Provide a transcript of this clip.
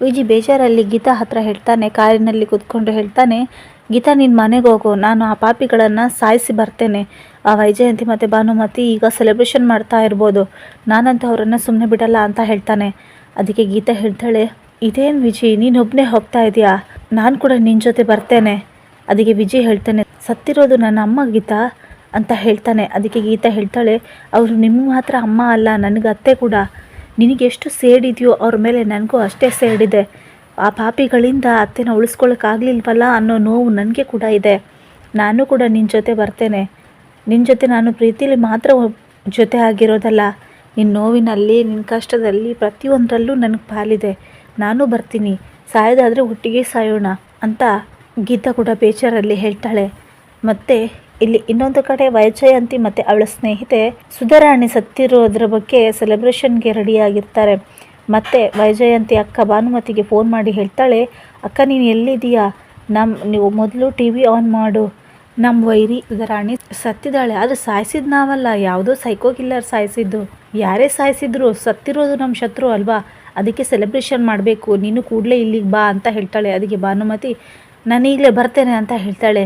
ವಿಜಿ ಬೇಜಾರಲ್ಲಿ ಗೀತಾ ಹತ್ರ ಹೇಳ್ತಾನೆ, ಕಾರಿನಲ್ಲಿ ಕೂತ್ಕೊಂಡು ಹೇಳ್ತಾನೆ, ಗೀತಾ ನಿನ್ನ ಮನೆಗೆ ಹೋಗು, ನಾನು ಆ ಪಾಪಿಗಳನ್ನು ಸಾಯಿಸಿ ಬರ್ತೇನೆ. ಆ ವೈಜಯಂತಿ ಮತ್ತು ಭಾನುಮತಿ ಈಗ ಸೆಲೆಬ್ರೇಷನ್ ಮಾಡ್ತಾ ಇರ್ಬೋದು. ನಾನಂತೂ ಅವರನ್ನು ಸುಮ್ಮನೆ ಬಿಡಲ್ಲ ಅಂತ ಹೇಳ್ತಾನೆ. ಅದಕ್ಕೆ ಗೀತಾ ಹೇಳ್ತಾಳೆ, ಇದೇನು ವಿಜಿ ನೀನೊಬ್ಬನೇ ಹೋಗ್ತಾ ಇದೆಯಾ? ನಾನು ಕೂಡ ನಿನ್ನ ಜೊತೆ ಬರ್ತೇನೆ. ಅದಕ್ಕೆ ವಿಜಿ ಹೇಳ್ತಾನೆ, ಸತ್ತಿರೋದು ನನ್ನ ಅಮ್ಮ ಗೀತಾ? ಅಂತ ಹೇಳ್ತಾನೆ. ಅದಕ್ಕೆ ಗೀತಾ ಹೇಳ್ತಾಳೆ, ಅವರು ನಿಮ್ಮ ಮಾತ್ರ ಅಮ್ಮ ಅಲ್ಲ, ನನಗೆ ಅತ್ತೆ ಕೂಡ. ನಿನಗೆ ಎಷ್ಟು ಸೇಡಿದೆಯೋ ಅವ್ರ ಮೇಲೆ ನನಗೂ ಅಷ್ಟೇ ಸೇಡಿದೆ. ಆ ಪಾಪಿಗಳಿಂದ ಅತ್ತೆನ ಉಳಿಸ್ಕೊಳ್ಳೋಕ್ಕಾಗಲಿಲ್ವಲ್ಲ ಅನ್ನೋ ನೋವು ನನಗೆ ಕೂಡ ಇದೆ. ನಾನು ಕೂಡ ನಿನ್ನ ಜೊತೆ ಬರ್ತೇನೆ. ನಿನ್ನ ಜೊತೆ ನಾನು ಪ್ರೀತಿಲಿ ಮಾತ್ರ ಜೊತೆ ಆಗಿರೋದಲ್ಲ. ನಿನ್ನ ನೋವಿನಲ್ಲಿ ನಿನ್ನ ಕಷ್ಟದಲ್ಲಿ ಪ್ರತಿಯೊಂದರಲ್ಲೂ ನನಗೆ ಪಾಲಿದೆ. ನಾನು ಬರ್ತೀನಿ. ಸಾಯೋದಾದರೆ ಒಟ್ಟಿಗೆ ಸಾಯೋಣ ಅಂತ ಗೀತಾ ಕೂಡ ಬೇಜಾರಲ್ಲಿ ಹೇಳ್ತಾಳೆ. ಮತ್ತು ಇಲ್ಲಿ ಇನ್ನೊಂದು ಕಡೆ ವೈಜಯಂತಿ ಮತ್ತು ಅವಳ ಸ್ನೇಹಿತೆ ಸುಧಾರಾಣಿ ಸತ್ತಿರೋದ್ರ ಬಗ್ಗೆ ಸೆಲೆಬ್ರೇಷನ್ಗೆ ರೆಡಿಯಾಗಿರ್ತಾರೆ. ಮತ್ತು ವೈಜಯಂತಿ ಅಕ್ಕ ಭಾನುಮತಿಗೆ ಫೋನ್ ಮಾಡಿ ಹೇಳ್ತಾಳೆ, ಅಕ್ಕ, ನೀನು ಎಲ್ಲಿದ್ದೀಯಾ? ನಮ್ಮ ನೀವು ಮೊದಲು ಟಿ ವಿ ಆನ್ ಮಾಡು. ನಮ್ಮ ವೈರಿ ಸುಧಾರಾಣಿ ಸತ್ತಿದ್ದಾಳೆ. ಆದರೆ ಸಾಯಿಸಿದ್ದು ನಾವಲ್ಲ. ಯಾವುದೋ ಸೈಕೋ ಕಿಲ್ಲರ್ ಸಾಯಿಸಿದ್ದು. ಯಾರೇ ಸಾಯಿಸಿದ್ರು ಸತ್ತಿರೋದು ನಮ್ಮ ಶತ್ರು ಅಲ್ವಾ? ಅದಕ್ಕೆ ಸೆಲೆಬ್ರೇಷನ್ ಮಾಡಬೇಕು. ನೀನು ಕೂಡಲೇ ಇಲ್ಲಿಗೆ ಬಾ, ಅಂತ ಹೇಳ್ತಾಳೆ. ಅದಕ್ಕೆ ಭಾನುಮತಿ ನಾನೀಗಲೇ ಬರ್ತೇನೆ, ಅಂತ ಹೇಳ್ತಾಳೆ.